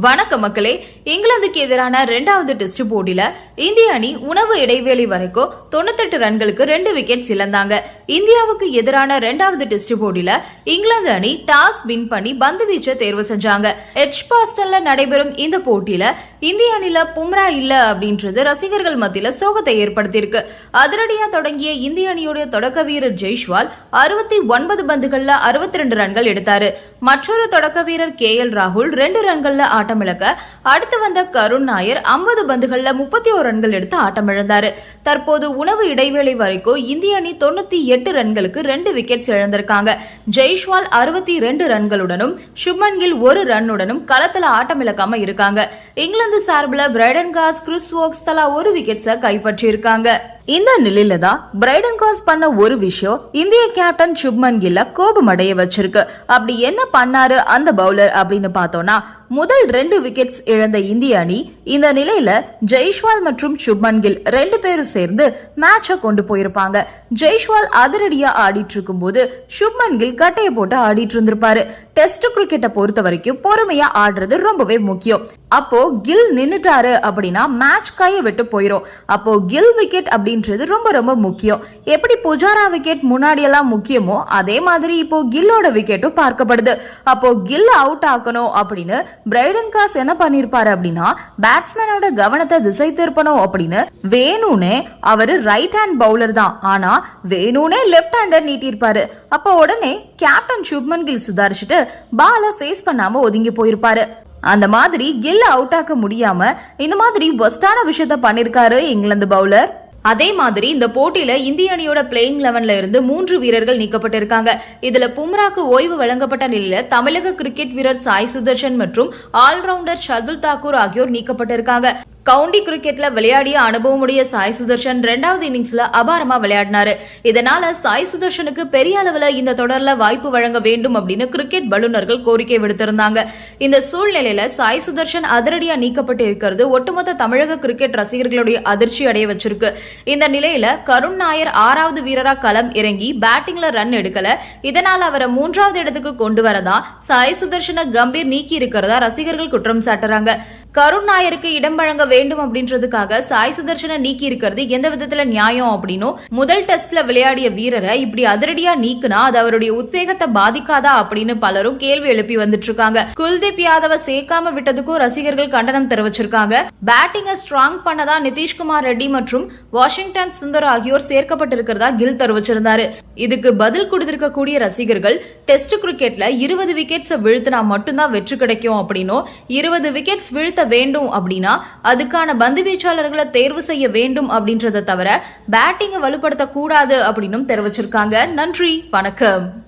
வணக்கம் மக்களே இங்கிலாந்துக்கு எதிரான இரண்டாவது டெஸ்ட் போட்டியில இந்திய அணி உணவு இடைவேளை வரைக்கும் தொண்ணூத்தெட்டு ரன்களுக்கு ரெண்டு விக்கெட் இழந்தாங்க. இந்தியாவுக்கு எதிரான இரண்டாவது டெஸ்ட் போட்டியில இங்கிலாந்து அணி டாஸ் வின் பண்ணி பந்து வீச்ச தேர்வு செஞ்சாங்க. எச் பாஸ்டன்ல நடைபெறும் இந்த போட்டியில இந்திய அணில பும்ரா இல்ல அப்படின்றது ரசிகர்கள் மத்தியில சோகத்தை ஏற்படுத்தியிருக்கு. அதிரடியா தொடங்கிய இந்திய அணியுடைய தொடக்க வீரர் ஜெய்ஷ்வால் அறுபத்தி ஒன்பது பந்துகள்ல அறுபத்தி ரெண்டு ரன்கள் எடுத்தாரு. மற்றொரு தொடக்க வீரர் கே எல் ராகுல் ரெண்டு ரன்கள்ல ஆட்டமிழக்க அடுத்து வந்த கருண் நாயர் ஐம்பது பந்துகளில் முப்பத்தி ஒரு ரன்கள் எடுத்து ஆட்டமிழந்தாரு. தற்போது உணவு இடைவேளை வரைக்கும் இந்திய அணி தொண்ணூத்தி எட்டு ரன்களுக்கு ரெண்டு விக்கெட்ஸ் இழந்திருக்காங்க. ஜெய்ஷ்வால் அறுபத்தி ரெண்டு ரன்களுடனும் சுப்மன் கில் ஒரு ரன்னுடனும் களத்தில் ஆட்டமிழக்காம இருக்காங்க. இங்கிலாந்து சார்பில் பிரைடன் காஸ் கிறிஸ் வோக்ஸ் தலா ஒரு விக்கெட்ஸை கைப்பற்றி இருக்காங்க இந்த நிலையில தான் பிரைடன் காஸ் பண்ண ஒரு விஷயம் இந்திய கேப்டன் சுப்மன் கில்ல கோபம் அடைய வச்சிருக்கு. அப்படி என்ன பண்ணாரு அந்த பவுலர் அப்படின்னு பார்த்தோம்னா முதல் ரெண்டு விக்கெட்ஸ் இழந்த இந்திய அணி இந்த நிலையில ஜெய்ஷ்வால் மற்றும் சுப்மன் கில் ரெண்டு பேரும் சேர்ந்து மேட்சை கொண்டு போயிருப்பாங்க. ஜெய்ஷ்வால் அதிரடியா ஆடிட்டு இருக்கும்போது சுப்மன் கில் கட்டையை போட்டு ஆடிட்டு இருந்திருப்பாரு. டெஸ்ட் கிரிக்கெட்டை பொறுத்த வரைக்கும் பொறுமையா ஆடுறது ரொம்பவே முக்கியம். அப்போ கில் நின்னுட்டாரு அப்படின்னா மேட்ச் கையை விட்டு போயிடும் அப்போ கில் விக்கெட் அப்படின்றது ரொம்ப ரொம்ப முக்கியம். எப்படி புஜாரா விக்கெட் முன்னாடி எல்லாம் முக்கியமோ அதே மாதிரி இப்போ கில்லோட விக்கெட்டும் பார்க்கப்படுது. அப்போ கில் அவுட் ஆக்கணும் அப்படின்னு பிரைடன் காஸ் என்ன பண்ணிருப்பாரு அப்படின்னா பேட்ஸ்மேனோட கவனத்தை திசை திருப்பணும் அப்படின்னு வேணுனே அவரு ரைட் ஹேண்ட் பவுலர் தான். ஆனா வேணுனே லெஃப்ட் ஹேண்டர் நீட்டிருப்பாரு. அப்போ உடனே கேப்டன் சுப்மன் கில் சுதாரிச்சுட்டு பால ஃபேஸ் பண்ணாம ஒதுங்கி போயிருப்பாரு. அந்த மாதிரி கில்ல அவுட் ஆக்க முடியாம இந்த மாதிரி ஒஸ்டான விஷயத்த பண்ணிருக்காரு இங்கிலாந்து பவுலர் அதே மாதிரி இந்த போட்டியில இந்திய அணியோட பிளேயிங் லெவன்ல இருந்து மூன்று வீரர்கள் நீக்கப்பட்டிருக்காங்க. இதுல பும்ராக்கு ஓய்வு வழங்கப்பட்ட நிலையில தமிழக கிரிக்கெட் வீரர் சாய் சுதர்ஷன் மற்றும் ஆல்ரவுண்டர் ஷர்துல் தாக்கூர் ஆகியோர் நீக்கப்பட்டிருக்காங்க. கவுண்டி கிரிக்கெட்ல விளையாடிய அனுபவமுடைய சாய் சுதர்ஷன் ரெண்டாவது இன்னிங்ஸ்ல அபாரமா விளையாடினாரு. இதனால சாய் சுதர்ஷனுக்கு பெரிய அளவுல இந்த தொடர்ல வாய்ப்பு வழங்க வேண்டும் அப்படின்னு கிரிக்கெட் வல்லுநர்கள் கோரிக்கை விடுத்திருந்தாங்க. இந்த சூழ்நிலையில சாய் சுதர்ஷன் அதிரடியா நீக்கப்பட்டு இருக்கிறது ஒட்டுமொத்த தமிழக கிரிக்கெட் ரசிகர்களுடைய அதிர்ச்சி அடைய வச்சிருக்கு. இந்த நிலையில கருண் நாயர் ஆறாவது வீரரா களம் இறங்கி பேட்டிங்ல ரன் எடுக்கல. இதனால் அவரை மூன்றாவது இடத்துக்கு கொண்டு வரதா சாய் சுதர்ஷனை கம்பீர் நீக்கி இருக்கிறதா ரசிகர்கள் குற்றம் சாட்டுறாங்க. கருண் நாயருக்கு இடம் வழங்க வேண்டும் அப்படின்றதுக்காக சாய் சுதர்ஷனை நீக்கி இருக்கிறது எந்த விதத்துல நியாயம் அப்படின்னும் முதல் டெஸ்ட்ல விளையாடிய வீரரை இப்படி அதிரடியா நீக்குனா அது அவருடைய உத்வேகத்தை பாதிக்காதா அப்படின்னு பலரும் கேள்வி எழுப்பி வந்துட்டு இருக்காங்க. குல்தீப் யாதவ சேர்க்காம விட்டதுக்கும் ரசிகர்கள் கண்டனம் தெரிவிச்சிருக்காங்க. பேட்டிங்கை ஸ்ட்ராங் பண்ணதா நிதிஷ்குமார் ரெட்டி மற்றும் வாஷிங்டன் சுந்தர் ஆகியோர் சேர்க்கப்பட்டிருக்கிறதா கில் தெரிவிச்சிருந்தாரு. இதுக்கு பதில் கொடுத்திருக்கக்கூடிய ரசிகர்கள் டெஸ்ட் கிரிக்கெட்ல இருபது விக்கெட்ஸ் வீழ்த்தினா மட்டும்தான் வெற்றி கிடைக்கும் அப்படின்னும் இருபது விக்கெட்ஸ் வீழ்த்த வேண்டும் அப்படின்னா அதுக்கான பந்து வீச்சாளர்களை தேர்வு செய்ய வேண்டும் அப்படின்றத தவிர பேட்டிங்கை வலுப்படுத்தக்கூடாது அப்படின்னும் தெரிவிச்சிருக்காங்க. நன்றி வணக்கம்.